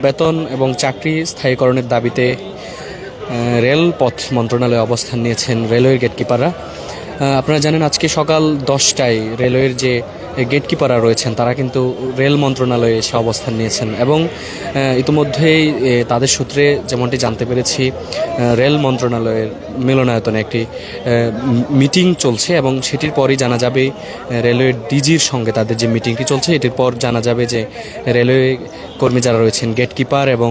বেতন এবং চাকরি স্থায়ীকরণের দাবিতে রেলপথ মন্ত্রণালয়ে অবস্থান নিয়েছেন রেলওয়ের গেটকিপাররা। আপনারা জানেন আজকে সকাল দশটায় রেলওয়ের যে গেটকিপাররা রয়েছেন, তারা কিন্তু রেল মন্ত্রণালয়ে এসে অবস্থান নিয়েছেন এবং ইতিমধ্যেই তাদের সূত্রে যেমনটি জানতে পেরেছি রেল মন্ত্রণালয়ের মিলনায়তনে একটি মিটিং চলছে এবং সেটির পরই জানা যাবে রেলওয়ের ডিজির সঙ্গে তাদের যে মিটিংটি চলছে, এটির পর জানা যাবে যে রেলওয়ে কর্মী যারা রয়েছেন গেটকিপার এবং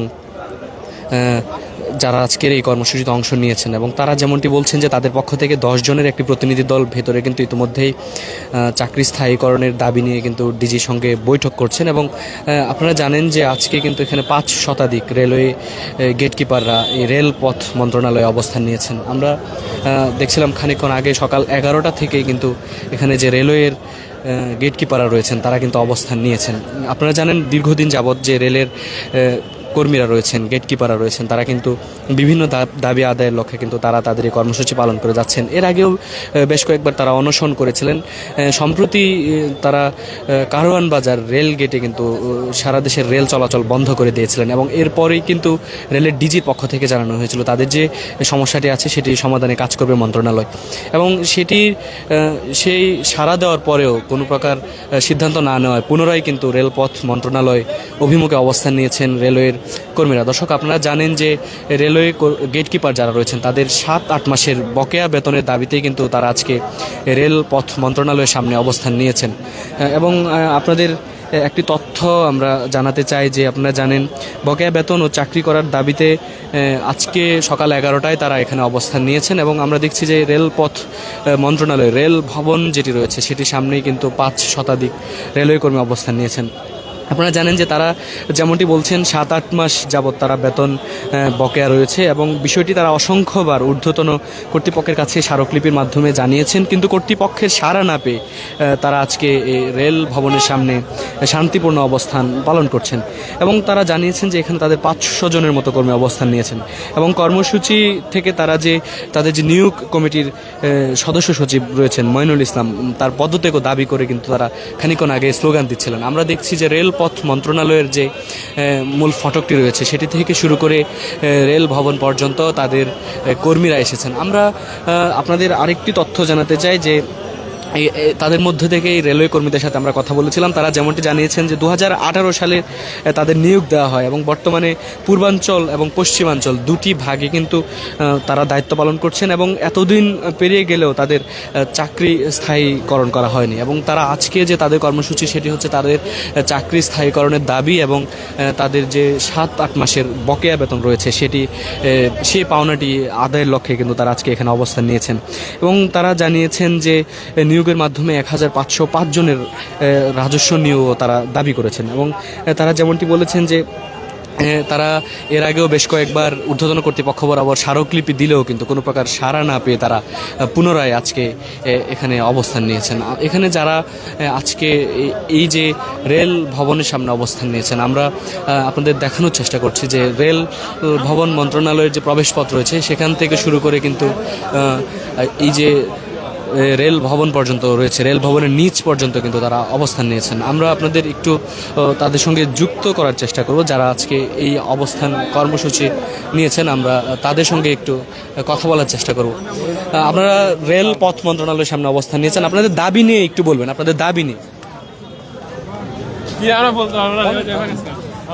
যারা আজকের এই কর্মসূচিতে অংশ নিয়েছেন এবং তারা যেমনটি বলছেন যে তাদের পক্ষ থেকে জনের একটি প্রতিনিধি দল ভেতরে কিন্তু ইতিমধ্যেই চাকরি স্থায়ীকরণের দাবি নিয়ে কিন্তু ডিজির সঙ্গে বৈঠক করছেন এবং আপনারা জানেন যে আজকে কিন্তু এখানে পাঁচ শতাধিক রেলওয়ে গেটকিপাররা এই রেলপথ মন্ত্রণালয়ে অবস্থান নিয়েছেন। আমরা দেখছিলাম খানিকক্ষণ আগে সকাল এগারোটা থেকেই কিন্তু এখানে যে রেলওয়ের গেটকিপাররা রয়েছেন, তারা কিন্তু অবস্থান নিয়েছেন। আপনারা জানেন দীর্ঘদিন যাবৎ যে রেলের কর্মীরা রয়েছেন গেটকিপাররা রয়েছেন, তারা কিন্তু বিভিন্ন দাবি আদায়ের লক্ষ্যে কিন্তু তারা তাদের এই কর্মসূচি পালন করে যাচ্ছেন। এর আগেও বেশ কয়েকবার তারা অনশন করেছিলেন। সম্প্রতি তারা কারওয়ান বাজার রেল গেটে কিন্তু সারা দেশের রেল চলাচল বন্ধ করে দিয়েছিলেন এবং এরপরেই কিন্তু রেলের ডিজির পক্ষ থেকে জানানো হয়েছিল তাদের যে সমস্যাটি আছে, সেটি সমাধানে কাজ করবে মন্ত্রণালয়। এবং সেটি সেই সাড়া দেওয়ার পরেও কোনো প্রকার সিদ্ধান্ত না নেওয়ায় পুনরায় কিন্তু রেলপথ মন্ত্রণালয় অভিমুখে অবস্থান নিয়েছেন। রেলওয়ের কর্মীরা। দর্শক, আপনারা জানেন যে রেলওয়ে গেটকিপার যারা রয়েছেন, তাদের সাত, আট মাসের বকেয়া বেতনের দাবিতে কিন্তু তারা আজকে রেলপথ মন্ত্রণালয়ের সামনে অবস্থান নিয়েছেন। এবং আপনাদের একটি তথ্য আমরা জানাতে চাই যে আপনারা জানেন, বকেয়া বেতন ও চাকরি করার দাবিতে আজকে সকাল এগারোটায় তারা এখানে অবস্থান নিয়েছেন এবং আমরা দেখছি যে রেলপথ মন্ত্রণালয়, রেল ভবন যেটি রয়েছে, সেটির সামনেই কিন্তু পাঁচ শতাধিক রেলওয়ে কর্মী অবস্থান নিয়েছেন। আপনারা জানেন যে তারা যেমনটি বলছেন, সাত, আট মাস যাবৎ তারা বেতন বকেয়া রয়েছে এবং বিষয়টি তারা অসংখ্যবার ঊর্ধ্বতন কর্তৃপক্ষের কাছে স্মারকলিপির মাধ্যমে জানিয়েছেন। কিন্তু কর্তৃপক্ষের সাড়া না পেয়ে তারা আজকে রেল ভবনের সামনে শান্তিপূর্ণ অবস্থান পালন করছেন এবং তারা জানিয়েছেন যে এখানে তাদের পাঁচশো জনের মতো কর্মী অবস্থান নিয়েছেন এবং কর্মসূচি থেকে তারা যে তাদের যে নিয়োগ কমিটির সদস্য সচিব রয়েছেন মইনুল ইসলাম, তার পদত্যাগও দাবি করে কিন্তু তারা খানিকক্ষণ আগে স্লোগান দিচ্ছিলেন। আমরা দেখছি যে রেলপথ মন্ত্রণালয়ের যে মূল ফটকটি রয়েছে, সেটি থেকে শুরু করে রেল ভবন পর্যন্ত তাদের কর্মীরা এসেছেন। আমরা আপনাদের আরেকটি তথ্য জানাতে চাই যে তাদের মধ্যে থেকে এই রেলওয়ে কর্মীদের সাথে আমরা কথা বলেছিলাম। তারা যেমনটি জানিয়েছেন যে দু হাজার আঠারো সালে তাদের নিয়োগ দেওয়া হয় এবং বর্তমানে পূর্বাঞ্চল এবং পশ্চিমাঞ্চল দুটি ভাগে কিন্তু তারা দায়িত্ব পালন করছেন এবং এতদিন পেরিয়ে গেলেও তাদের চাকরি স্থায়ীকরণ করা হয়নি এবং তারা আজকে যে তাদের কর্মসূচি সেটি হচ্ছে তাদের চাকরি স্থায়ীকরণের দাবি এবং তাদের যে সাত আট মাসের বকেয়া বেতন রয়েছে সেটি সেই পাওনাটি আদায়ের লক্ষ্যে কিন্তু তারা আজকে এখানে অবস্থান নিয়েছেন। এবং তারা জানিয়েছেন যে আহ, নিয়োগের মাধ্যমে এক হাজার পাঁচশো পাঁচ জনের রাজস্ব নিয়োগও তারা দাবি করেছেন এবং তারা যেমনটি বলেছেন যে তারা এর আগেও বেশ কয়েকবার ঊর্ধ্বতন কর্তৃপক্ষ বরাবর স্মারকলিপি দিলেও কিন্তু কোনো প্রকার সাড়া না পেয়ে তারা পুনরায় আজকে এখানে অবস্থান নিয়েছেন। এখানে যারা আজকে এই যে রেল ভবনের সামনে অবস্থান নিয়েছেন, আমরা আপনাদের দেখানোর চেষ্টা করছি যে রেল ভবন মন্ত্রণালয়ের যে প্রবেশপথ রয়েছে, সেখান থেকে শুরু করে কিন্তু এই যে রেল ভবন পর্যন্ত রয়েছে রেল ভবনের নিচ পর্যন্ত কিন্তু তারা অবস্থান নিয়েছেন। আমরা আপনাদের একটু তাদের সঙ্গে যুক্ত করার চেষ্টা করব যারা আজকে এই অবস্থান কর্মসূচি নিয়েছেন আমরা তাদের সঙ্গে একটু কথা বলার চেষ্টা করব। আপনারা রেল পথ মন্ত্রণালয়ের সামনে অবস্থান নিয়েছেন আপনাদের দাবি নিয়ে একটু বলবেন আপনাদের দাবি নিয়ে। কি আমরা বলতো আমরা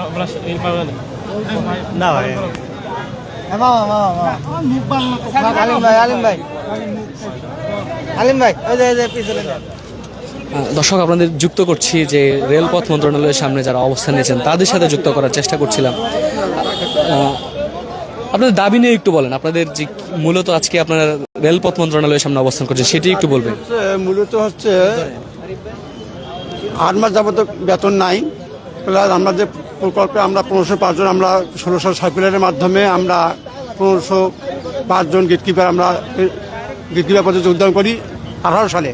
আমরা এই পাবো না না ভাই আলিম ভাই। আলিম ভাই ওই যে ওই যে পিছনে দর্শক আপনাদের যুক্ত করছি যে রেলপথ মন্ত্রণালয়ের সামনে যারা অবস্থান নিয়েছেন তাদের সাথে যুক্ত করার চেষ্টা করছিলাম। আপনাদের দাবি নিয়ে একটু বলেন আপনাদের যে মূলত আজকে আপনারা রেলপথ মন্ত্রণালয়ের সামনে অবস্থান করছেন সেটি একটু বলবেন। মূলত হচ্ছে আট মাস যাবত বেতন নাই প্লাস আমরা যে প্রকল্পে আমরা পনেরোশো পাঁচজন আমরা ষোলোশো সার্কুলারের মাধ্যমে আমরা পনেরোশো পাঁচজন গেটকিপার আমরা গেটকিপার পদে যোগদান করি, আঠারো সালে।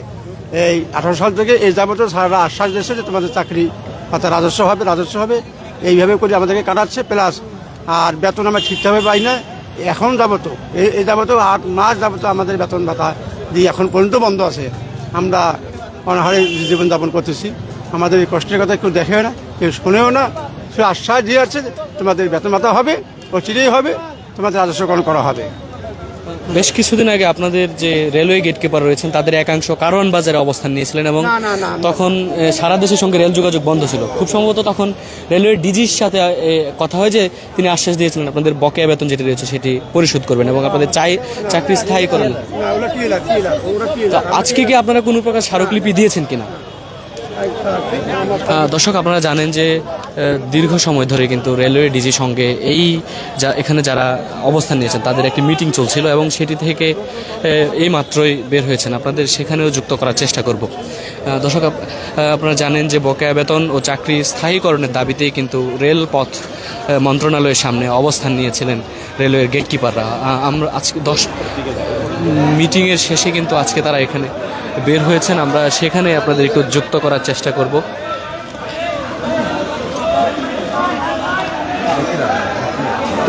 এই আঠারো সাল থেকে এই যাবত সারা আশ্বাস দিয়েছে যে তোমাদের চাকরি অর্থাৎ রাজস্ব হবে রাজস্ব হবে। এইভাবে করে আমাদেরকে কাটাচ্ছে, প্লাস আর বেতন আমরা ঠিকঠাকভাবে পাই না। এখন যাবত এই যাবত আট মাস যাবত আমাদের বেতন ভাতা দিয়ে এখন পর্যন্ত বন্ধ আছে। আমরা অনাহারে জীবনযাপন করতেছি। আমাদের এই কষ্টের কথা কেউ দেখেও না, কেউ শোনেও না। সে আশ্বাস দিয়ে আছে তোমাদের বেতন ভাতা হবে ও চিরেই হবে, তোমাদের রাজস্ব গ্রহণ করা হবে। বেশ কিছুদিন আগে আপনাদের যে রেলওয়ে গেট কিপার রয়েছেন তাদের একাংশ কারণ বাজারে অবস্থান নিয়েছিলেন এবং। তখন সারা দেশের সঙ্গে রেল যোগাযোগ বন্ধ ছিল। খুব সম্ভবত তখন রেলওয়ে ডিজির সাথে কথা হয় যে তিনি আশ্বাস দিয়েছিলেন আপনাদের বকেয়া বেতন যেটি রয়েছে সেটি পরিশোধ করবেন এবং আপনাদের চাই চাকরি স্থায়ী করবেন তো আজকে কি আপনারা কোনো প্রকার স্মারকলিপি দিয়েছেন কিনা? দর্শক আপনারা জানেন যে দীর্ঘ সময় ধরে কিন্তু রেলওয়ে ডিজির সঙ্গে এই যা এখানে যারা অবস্থান নিয়েছেন, তাদের একটি মিটিং চলছিল এবং সেটি থেকে এই মাত্রই বের হয়েছেন। আপনাদের সেখানেও যুক্ত করার চেষ্টা করব। দর্শক, আপ- আপনারা জানেন যে বকেয়া বেতন ও চাকরি স্থায়ীকরণের দাবিতেই কিন্তু রেলপথ মন্ত্রণালয়ের সামনে অবস্থান নিয়েছিলেন রেলওয়ের গেটকিপাররা আমরা আজকে দশ, মিটিংয়ের শেষে কিন্তু আজকে তারা এখানে বের হয়েছেন। আমরা সেখানে আপনাদের একটু যুক্ত করার চেষ্টা করব।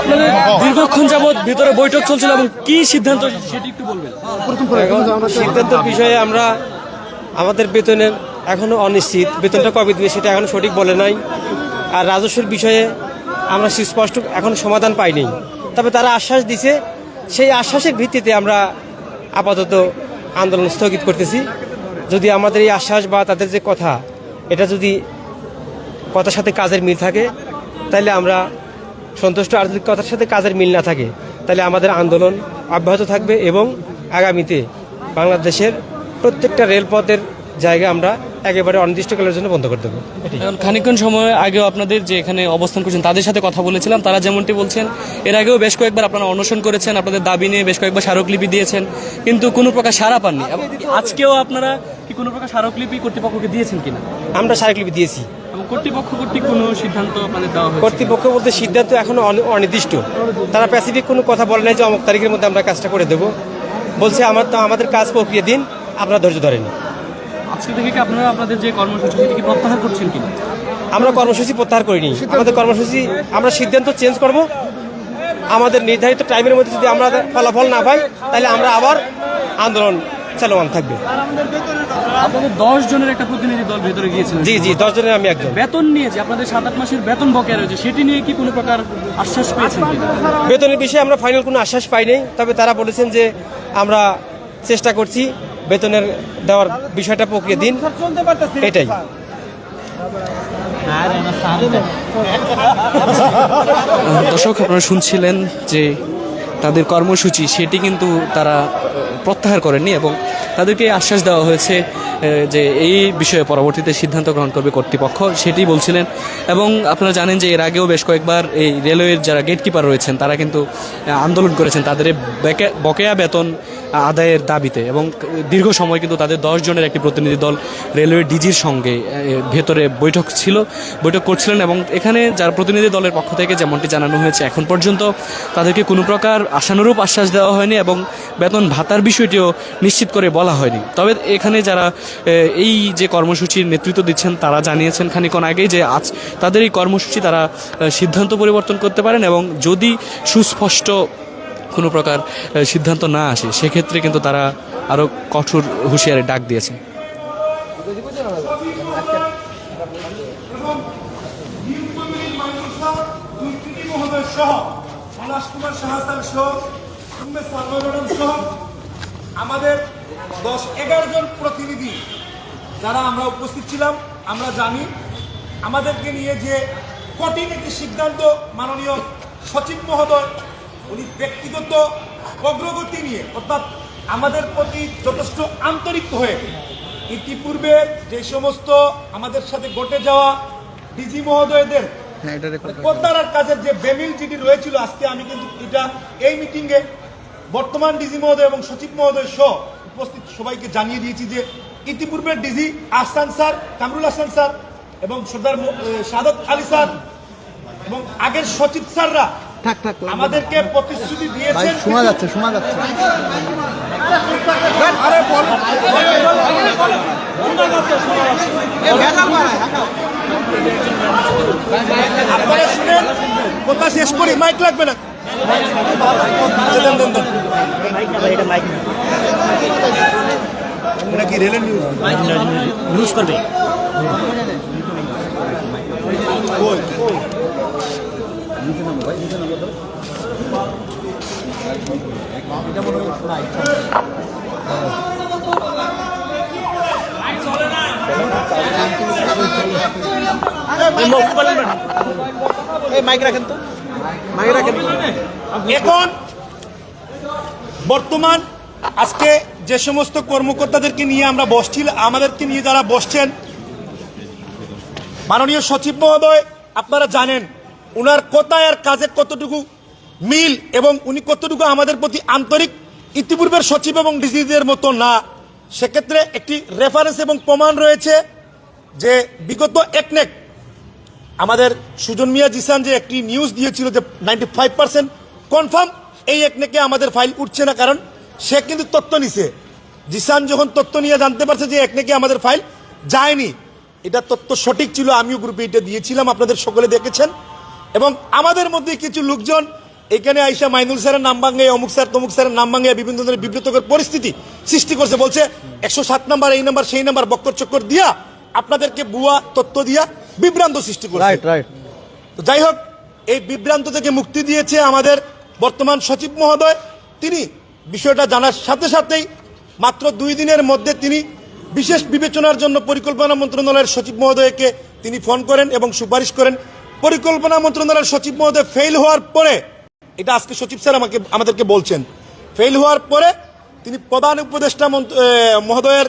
আপনাদের দীর্ঘক্ষণ যাবৎ ভিতরে বৈঠক চলছিল এবং কি সিদ্ধান্ত সিদ্ধান্তের বিষয়ে আমরা আমাদের বেতনের এখনও অনিশ্চিত। বেতনটা কবে দিবে সেটা এখনও সঠিক বলে নাই। আর রাজস্বের বিষয়ে আমরা সুস্পষ্ট এখন সমাধান পাইনি। তবে তারা আশ্বাস দিছে, সেই আশ্বাসের ভিত্তিতে আমরা আপাতত আন্দোলন স্থগিত করতেছি। যদি আমাদের এই আশ্বাস বা তাদের যে কথা, এটা যদি কথার সাথে কাজের মিল থাকে, তাহলে আমরা সন্তুষ্ট আর কথার সাথে কাজের মিল না থাকে তাহলে আমাদের আন্দোলন অব্যাহত থাকবে এবং আগামীতে বাংলাদেশের প্রত্যেকটা রেলপথের জায়গা আমরা একেবারে অনির্দিষ্টকালের জন্য বন্ধ করে দেবো। এখন খানিকক্ষণ সময় আগেও আপনাদের যে এখানে অবস্থান করছেন তাদের সাথে কথা বলেছিলাম তারা যেমনটি বলছেন এর আগেও বেশ কয়েকবার আপনারা অনশন করেছেন আপনাদের দাবি নিয়ে বেশ কয়েকবার স্মারকলিপি দিয়েছেন কিন্তু কোনো প্রকার সাড়া পাননি। আজকেও আপনারা কি কোনো প্রকার স্মারকলিপি কর্তৃপক্ষকে দিয়েছেন কিনা? আমরা স্মারকলিপি দিয়েছি। কর্তৃপক্ষ কর্তৃক কোনো সিদ্ধান্ত আপনাদের দেওয়া হয়েছে? কর্তৃপক্ষ বলতে সিদ্ধান্ত এখনও অনির্দিষ্ট। তারা প্যাসিফিক কোনো কথা বলে নাই যে অমুক তারিখের মধ্যে আমরা কাজটা করে দেবো। বলছে আমার তো আমাদের কাজ প্রক্রিয়া দিন আপনারা ধৈর্য ধরেন। আজকে থেকে কি আপনারা আপনাদের যে কর্মসূচি সেটি প্রত্যাহার করছেন কিনা? আমরা কর্মসূচি প্রত্যাহার করিনি। আমাদের কর্মসূচি আমরা সিদ্ধান্ত চেঞ্জ করব। আমাদের নির্ধারিত টাইমের মধ্যে যদি আমরা ফলাফল না পাই তাহলে আমরা আবার আন্দোলন চলমান থাকবে। আপনাদের দশ জনের একটা প্রতিনিধি দল ভেতরে গিয়েছিলেন জি জি দশ জনের আমি একজন। বেতন নিয়ে যে আপনাদের সাত আট মাসের বেতন বকেয়া রয়েছে সেটি নিয়ে কি কোনো প্রকার আশ্বাস পেয়েছেন বেতনের বিষয়ে আমরা ফাইনাল কোনো আশ্বাস পাইনি তবে তারা বলেছেন যে আমরা চেষ্টা করছি বেতনের দেওয়ার বিষয়টা প্রক্রিয়া দিন। এটাই। দর্শক আপনারা শুনছিলেন যে তাদের কর্মসূচি সেটি কিন্তু তারা প্রত্যাহার করেননি এবং তাদেরকে আশ্বাস দেওয়া হয়েছে যে এই বিষয়ে পরবর্তীতে সিদ্ধান্ত গ্রহণ করবে কর্তৃপক্ষ, সেটি বলছিলেন। এবং আপনারা জানেন যে এর আগেও বেশ কয়েকবার এই রেলওয়ের যারা গেটকিপার রয়েছেন, তারা কিন্তু আন্দোলন করেছেন। তাদের বকেয়া বেতন আদায়ের দাবিতে এবং দীর্ঘ সময় কিন্তু তাদের দশ জনের একটি প্রতিনিধি দল রেলওয়ে ডিজির সঙ্গে ভেতরে বৈঠক ছিল, বৈঠক করছিলেন এবং এখানে যার প্রতিনিধি দলের পক্ষ থেকে যেমনটি জানানো হয়েছে, এখন পর্যন্ত তাদেরকে কোনো প্রকার আশানুরূপ আশ্বাস দেওয়া হয়নি এবং বেতন ভাতার বিষয়টিও নিশ্চিত করে বলা হয়নি। তবে এখানে যারা এই যে কর্মসূচির নেতৃত্ব দিচ্ছেন, তারা জানিয়েছেন খানিকক্ষণ আগেই যে আজ তাদের এই কর্মসূচি তারা সিদ্ধান্ত পরিবর্তন করতে পারেন এবং যদি সুস্পষ্ট কোনো প্রকার সিদ্ধান্ত না আসে, সেক্ষেত্রে কিন্তু তারা আরও কঠোর হুঁশিয়ারি ডাক দিয়েছে। আমাদের দশ এগারো জন প্রতিনিধি যারা আমরা উপস্থিত ছিলাম, আমরা জানি আমাদেরকে নিয়ে যে কঠিন একটি সিদ্ধান্ত মাননীয় সচিব মহোদয় উনি ব্যক্তিগত অগ্রগতি নিয়ে অর্থাৎ আমাদের প্রতি যথেষ্ট আন্তরিক হয়ে ইতিপূর্বে যে সমস্ত আমাদের সাথে ঘটে যাওয়া ডিজি মহোদয়দের প্রত্যাহার কাজের যে বেমিল যেটি রয়েছিল আজকে আমি কিন্তু এটা এই মিটিংয়ে বর্তমান ডিজি মহোদয় এবং সচিব মহোদয় সহ উপস্থিত সবাইকে জানিয়ে দিয়েছি যে ইতিপূর্বে DG Ahsan sir Kamrul Hasan sir এবং সর্দার সাদত আলী স্যার এবং আগের সচিব স্যাররা থাক থাক আমাদেরকে প্রতিশ্রুতি দিয়েছেন শোনা যাচ্ছে শোনা যাচ্ছে। আপনারা শুনেন কথা শেষ করি মাইক লাগবে না। ইউজ করবে এই মাইক রাখেন তো এখন বর্তমান আজকে যে সমস্ত কর্মকর্তাদেরকে নিয়ে আমরা বসছিল, আমাদেরকে নিয়ে যারা বসছেন, মাননীয় সচিব মহোদয়, আপনারা জানেন উনার কথায় আর কাজে কতটুকু মিল এবং উনি কতটুকু আমাদের প্রতি আন্তরিক, ইতিপূর্বের সচিব এবং ডিজিদের মতো না, সেক্ষেত্রে একটি রেফারেন্স এবং প্রমাণ রয়েছে যে বিগত একনেক আমাদের সুজন মিয়া জিসান যে একটি নিউজ দিয়েছিল যে নাইনটি ফাইভ পার্সেন্ট কনফার্ম এই একনেকে আমাদের ফাইল উঠছে না, কারণ সে কিন্তু তথ্য নিছে। জিসান যখন তথ্য নিয়ে জানতে পারছে যে একনেকে আমাদের ফাইল যায়নি, এটা তথ্য সঠিক ছিল, আমিও গ্রুপে এটা দিয়েছিলাম, আপনাদের সকলে দেখেছেন। এবং আমাদের মধ্যে কিছু লোকজন এখানে আইসা মাইনুল স্যারের নাম ভাঙে অমুক স্যার তমুক স্যারের নাম ভাঙে বিভিন্ন ধরনের বিব্রতকর পরিস্থিতি সৃষ্টি করছে। বলছে একশো সাত নাম্বার এই নাম্বার সেই নাম্বার বক্কর চক্কর দিয়া আপনাদেরকে বুয়া তত্ত্ব দিয়া বিভ্রান্ত সৃষ্টি করছে। রাইট রাইট তো যাই হোক এই বিভ্রান্ত থেকে মুক্তি দিয়েছে আমাদের বর্তমান সচিব মহোদয়। তিনি বিষয়টা জানার সাথে সাথেই মাত্র দুই দিনের মধ্যে তিনি বিশেষ বিবেচনার জন্য পরিকল্পনা মন্ত্রণালয়ের সচিব মহোদয়কে তিনি ফোন করেন এবং সুপারিশ করেন। পরিকল্পনা মন্ত্রণালয়ের সচিব মহোদয় ফেল হওয়ার পরে, এটা আজকে সচিব স্যার আমাকে, আমাদেরকে বলছেন। ফেল হওয়ার পরে তিনি প্রধান উপদেষ্টা মহোদয়ের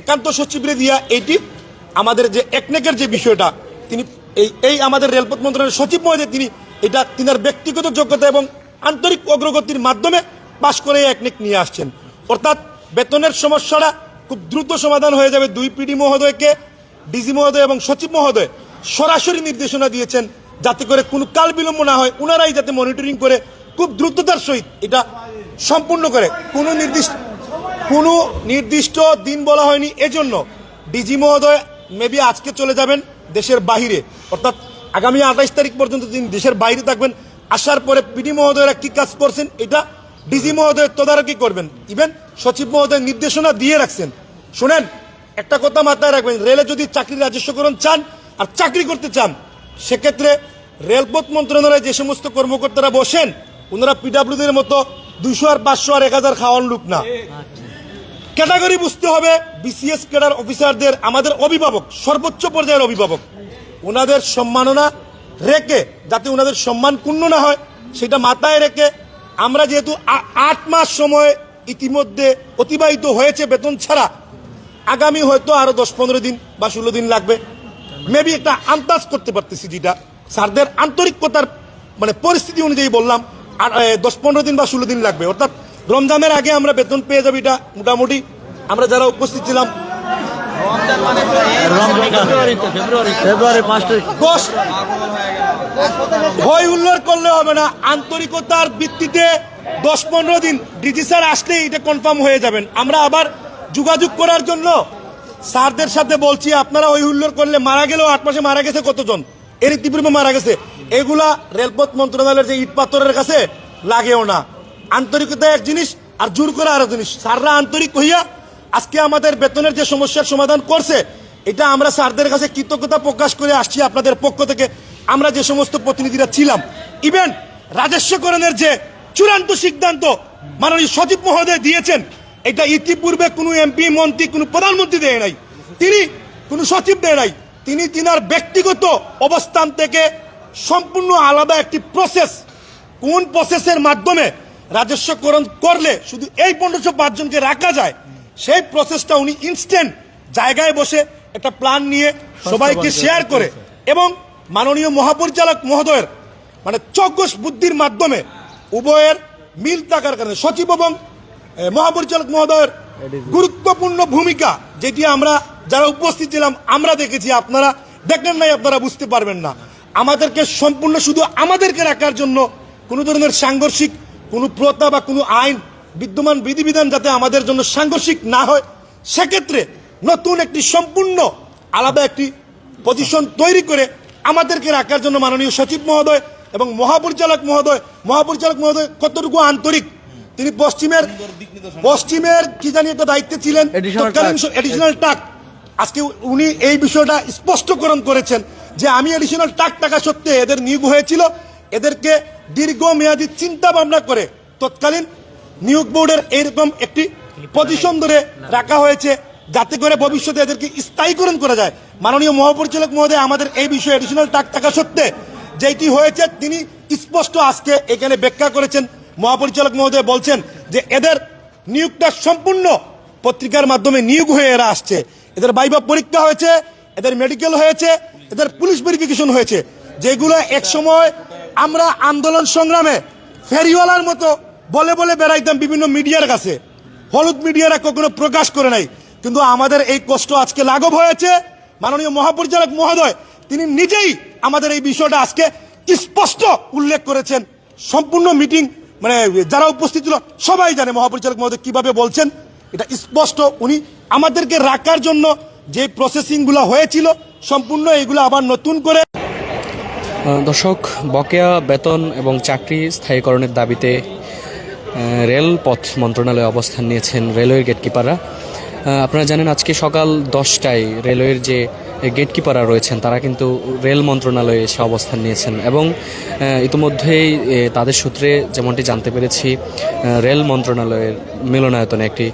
একান্ত সচিবরে দিয়া এইটি আমাদের যে একনেকের যে বিষয়টা, তিনি এই এই আমাদের রেলপথ মন্ত্রণালয়ের সচিব মহোদয় তিনি এটা তিনার ব্যক্তিগত যোগ্যতা এবং আন্তরিক অগ্রগতির মাধ্যমে পাশ করে একনেক নিয়ে আসছেন। অর্থাৎ বেতনের সমস্যাটা খুব দ্রুত সমাধান হয়ে যাবে দুই পিডি মহোদয়কে, ডিজি মহোদয় এবং সচিব মহোদয়। সরাসরি নির্দেশনা দিয়েছেন যাতে করে কোনো কাল বিলম্ব না হয়। ওনারাই যাতে মনিটরিং করে খুব দ্রুততার সহিত এটা সম্পূর্ণ করে। কোনো নির্দিষ্ট কোনো নির্দিষ্ট দিন বলা হয়নি। এজন্য ডিজি মহোদয় মেবি আজকে চলে যাবেন দেশের বাহিরে। অর্থাৎ আগামী আঠাইশ তারিখ পর্যন্ত তিনি দেশের বাইরে থাকবেন। আসার পরে পিডি মহোদয়রা কি কাজ করছেন এটা ডিজি মহোদয় তদারকি করবেন। ইভেন সচিব মহোদয় নির্দেশনা দিয়ে রাখছেন। শুনেন, একটা কথা মাথায় রাখবেন। রেলে যদি চাকরি রাজস্বকরণ চান আর চাকরি করতে চান, সেক্ষেত্রে রেলপথ মন্ত্রণালয়ে যে সমস্ত কর্মকর্তারা বসেন, ওনারা পিডাব্লিউদের মতো দুইশো আর পাঁচশো আর এক হাজার খাওয়ান লোক না। ক্যাটাগরি বুঝতে হবে বিসিএস ক্যাডার অফিসারদের আমাদের অভিভাবক, সর্বোচ্চ পর্যায়ের অভিভাবক। ওনাদের সম্মাননা রেখে, যাতে ওনাদের সম্মান পূর্ণ না হয়, সেটা মাথায় রেখে আমরা যেহেতু আট মাস সময় ইতিমধ্যে অতিবাহিত হয়েছে বেতন ছাড়া, আগামী হয়তো আরও দশ পনেরো দিন বা ষোলো দিন লাগবে। মেবি একটা আন্দাজ করতে পারতেছি যেটা স্যারদের আন্তরিকতার মানে পরিস্থিতি অনুযায়ী বললাম আর দশ পনেরো দিন বা ষোলো দিন লাগবে। অর্থাৎ রমজানের আগে আমরা বেতন পেয়ে যাব এটা মোটামুটি। আমরা যারা উপস্থিত ছিলাম ভয় উল্লেখ করলে হবে না আন্তরিকতার ভিত্তিতে দশ পনেরো দিন। ডিজি স্যার আসলে এটা কনফার্ম হয়ে যাবেন। আমরা আবার যোগাযোগ করার জন্য স্যারদের সাথে বলছি, আপনারা ওই উল্লেখ করলে মারা গেলেও আট মাসে মারা গেছে কতজন? এর ইতিপূর্বে মারা গেছে। এগুলা রেলপথ মন্ত্রণালয়ের যে ইট পাথরের কাছে লাগেও না। আন্তরিকতা এক জিনিস আর জোর করা আরও জিনিস। স্যাররা আন্তরিক হইয়া আজকে আমাদের বেতনের যে সমস্যার সমাধান করছে, এটা আমরা স্যারদের কাছে কৃতজ্ঞতা প্রকাশ করে আসছি আপনাদের পক্ষ থেকে। আমরা যে সমস্ত প্রতিনিধিরা ছিলাম, ইভেন রাজস্বকরণের যে চূড়ান্ত সিদ্ধান্ত মাননীয় সচিব মহোদয় দিয়েছেন এটা ইতিপূর্বে কোনো এমপি মন্ত্রী কোনো প্রধানমন্ত্রী দেয় নাই। তিনি কোনো সচিব দেয় নাই। তিনি তিনার ব্যক্তিগত অবস্থান থেকে সম্পূর্ণ আলাদা একটি প্রসেস কোন প্রসেসের মাধ্যমে রাজস্বকরণ করলে শুধু এই পনেরোশো পাঁচজনকে রাখা যায় সেই প্রসেসটা উনি ইনস্ট্যান্ট জায়গায় বসে একটা প্ল্যান নিয়ে সবাইকে শেয়ার করে এবং মাননীয় মহাপরিচালক মহোদয়ের মানে চৌকস বুদ্ধির মাধ্যমে উভয়ের মিল থাকার কারণে সচিব এবং মহাপরিচালক মহোদয়ের গুরুত্বপূর্ণ ভূমিকা যেটি আমরা যারা উপস্থিত ছিলাম আমরা দেখেছি। আপনারা দেখেন নাই আপনারা বুঝতে পারবেন না। আমাদেরকে সম্পূর্ণ শুধু আমাদেরকে রাখার জন্য কোনো ধরনের সাংঘর্ষিক কোনো প্রথা বা কোনো আইন বিদ্যমান বিধিবিধান যাতে আমাদের জন্য সাংঘর্ষিক না হয় সেক্ষেত্রে নতুন একটি সম্পূর্ণ আলাদা একটি পজিশন তৈরি করে আমাদেরকে রাখার জন্য মাননীয় সচিব মহোদয় এবং মহাপরিচালক মহোদয় মহাপরিচালক মহোদয় কতটুকু আন্তরিক তিনি পশ্চিমের পশ্চিমের কি জানি একটা দায়িত্বে ছিলেন। এডিশনাল টাক আজকে উনি এই বিষয়টা স্পষ্টকরণ করেছেন যে আমি এডিশনাল টাক টাকা সত্ত্বে এদের নিয়োগ হয়েছিল। এদেরকে দীর্ঘমেয়াদী চিন্তা ভাবনা করে তৎকালীন নিয়োগ বোর্ডের এইরকম একটি পজিশন ধরে রাখা হয়েছে যাতে করে ভবিষ্যতে এদেরকে স্থায়ীকরণ করা যায়। মাননীয় মহাপরিচালক মহোদয় আমাদের এই বিষয়ে এডিশনাল টাক টাকা সত্ত্বে যেটি হয়েছে তিনি স্পষ্ট আজকে এখানে ব্যাখ্যা করেছেন। মহাপরিচালক মহোদয় বলছেন যে এদের নিয়োগটা সম্পূর্ণ পত্রিকার মাধ্যমে নিয়োগ হয়ে এরা আসছে। এদের বাইবা পরীক্ষা হয়েছে, এদের মেডিকেল হয়েছে, এদের পুলিশ ভেরিফিকেশন হয়েছে। যেগুলো এক সময় আমরা আন্দোলন সংগ্রামে ফেরিওয়ালার মতো বলে বলে বেড়াইতাম বিভিন্ন মিডিয়ার কাছে। হলুদ মিডিয়ারা কখনো প্রকাশ করে নাই। কিন্তু আমাদের এই কষ্ট আজকে লাঘব হয়েছে। মাননীয় মহাপরিচালক মহোদয়, তিনি নিজেই আমাদের এই বিষয়টা আজকে স্পষ্ট উল্লেখ করেছেন। সম্পূর্ণ মিটিং মানে যারা উপস্থিত ছিল, সবাই জানে মহাপরিচালক মহোদয় কীভাবে বলছেন। এটা স্পষ্ট। উনি আমাদেরকে রাখার জন্য যে প্রসেসিংগুলো হয়েছিল, সম্পূর্ণ এগুলো আবার নতুন করে দর্শক, বকেয়া বেতন এবং চাকরি স্থায়ীকরণের দাবিতে রেলপথ মন্ত্রণালয়ে অবস্থান নিয়েছেন রেলওয়ের গেটকিপাররা আপনারা জানেন আজকে সকাল দশটায় রেলওয়ের যে গেটকিপাররা রয়েছেন তারা কিন্তু রেল মন্ত্রণালয়ে এসে অবস্থান নিয়েছেন এবং ইতিমধ্যেই তাদের সূত্রে যেমনটি জানতে পেরেছি রেল মন্ত্রণালয়ের মিলনায়তনে একটি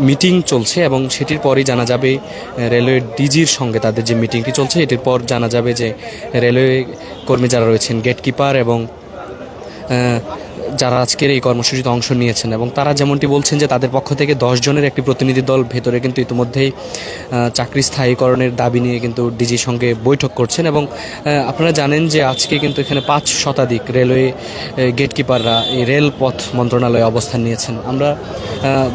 মিটিং চলছে এবং সেটির পরই জানা যাবে আহ, রেলওয়ের ডিজির সঙ্গে তাদের যে মিটিংটি চলছে এটির পর জানা যাবে যে রেলওয়ে কর্মী যারা রয়েছেন গেটকিপার এবং যারা আজকের এই কর্মসূচিতে অংশ নিয়েছেন এবং তারা যেমনটি বলছেন যে তাদের পক্ষ থেকে দশ জনের একটি প্রতিনিধি দল ভেতরে কিন্তু ইতিমধ্যেই চাকরি স্থায়ীকরণের দাবি নিয়ে কিন্তু ডিজির সঙ্গে বৈঠক করছেন এবং আপনারা জানেন যে আজকে কিন্তু এখানে পাঁচ শতাধিক রেলওয়ে গেটকিপাররা এই রেলপথ মন্ত্রণালয়ে অবস্থান নিয়েছেন। আমরা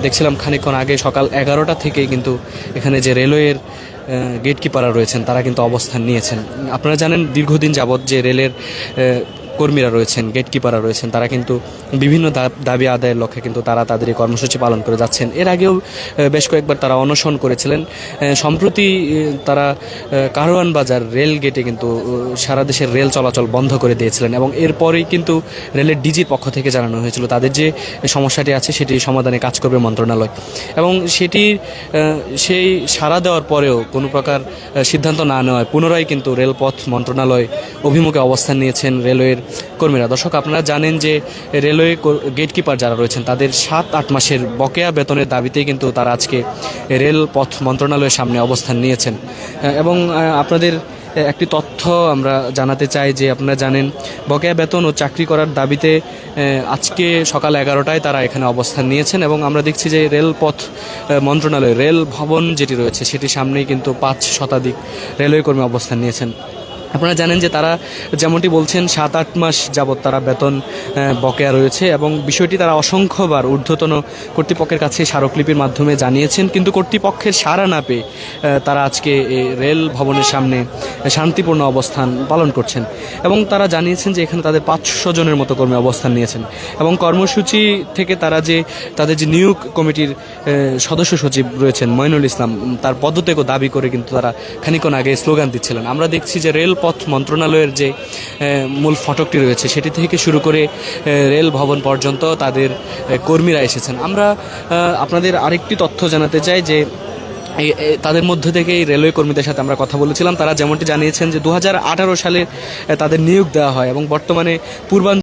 দেখছিলাম খানিকক্ষণ আগে সকাল এগারোটা থেকে কিন্তু এখানে যে রেলওয়ের গেটকিপাররা রয়েছেন তারা কিন্তু অবস্থান নিয়েছেন। আপনারা জানেন দীর্ঘদিন যাবৎ যে রেলের কর্মীরা রয়েছেন গেটকিপাররা রয়েছেন, তারা কিন্তু বিভিন্ন দাবি আদায়ের লক্ষ্যে কিন্তু তারা তাদের এই কর্মসূচি পালন করে যাচ্ছেন। এর আগেও বেশ কয়েকবার তারা অনশন করেছিলেন। সম্প্রতি তারা কারওয়ান বাজার রেল গেটে কিন্তু সারা দেশের রেল চলাচল বন্ধ করে দিয়েছিলেন এবং এরপরেই কিন্তু রেলের ডিজির পক্ষ থেকে জানানো হয়েছিল তাদের যে সমস্যাটি আছে, সেটি সমাধানে কাজ করবে মন্ত্রণালয়। এবং সেটি সেই সাড়া দেওয়ার পরেও কোনো প্রকার সিদ্ধান্ত না নেওয়ায় পুনরায় কিন্তু রেলপথ মন্ত্রণালয় অভিমুখে অবস্থান নিয়েছেন। রেলওয়ের কর্মীরা। দর্শক, আপনারা জানেন যে রেলওয়ে গেটকিপার যারা রয়েছেন, তাদের সাত, আট মাসের বকেয়া বেতনের দাবিতেই কিন্তু তারা আজকে রেলপথ মন্ত্রণালয়ের সামনে অবস্থান নিয়েছেন। এবং আপনাদের একটি তথ্য আমরা জানাতে চাই যে আপনারা জানেন, বকেয়া বেতন ও চাকরি করার দাবিতে আজকে সকাল এগারোটায় তারা এখানে অবস্থান নিয়েছেন এবং আমরা দেখছি যে রেলপথ মন্ত্রণালয়, রেল ভবন যেটি রয়েছে, সেটির সামনেই কিন্তু পাঁচ শতাধিক রেলওয়ে কর্মী অবস্থান নিয়েছেন। আপনারা জানেন যে তারা যেমনটি বলছেন, সাত, আট মাস যাবৎ তারা বেতন বকেয়া রয়েছে এবং বিষয়টি তারা অসংখ্যবার ঊর্ধ্বতন কর্তৃপক্ষের কাছে স্মারকলিপির মাধ্যমে জানিয়েছেন। কিন্তু কর্তৃপক্ষের সাড়া না পেয়ে তারা আজকে রেল ভবনের সামনে শান্তিপূর্ণ অবস্থান পালন করছেন এবং তারা জানিয়েছেন যে এখানে তাদের পাঁচশো জনের মতো কর্মী অবস্থান নিয়েছেন এবং কর্মসূচি থেকে তারা যে, তাদের যে নিয়োগ কমিটির সদস্য সচিব রয়েছেন মইনুল ইসলাম, তার পদত্যাগ দাবি করে কিন্তু তারা খানিকক্ষণ আগে স্লোগান দিচ্ছিলেন। আমরা দেখছি যে রেলপথ মন্ত্রণালয়ের যে মূল ফটকটি রয়েছে, সেটি থেকে শুরু করে রেল ভবন পর্যন্ত তাদের কর্মীরা এসেছেন। আমরা আপনাদের আরেকটি তথ্য জানাতে চাই যে তাদের মধ্যে থেকে এই রেলওয়ে কর্মীদের সাথে আমরা কথা বলেছিলাম। তারা যেমনটি জানিয়েছেন যে দু হাজার আঠারো সালে তাদের নিয়োগ দেওয়া হয় এবং বর্তমানে পূর্বাঞ্চল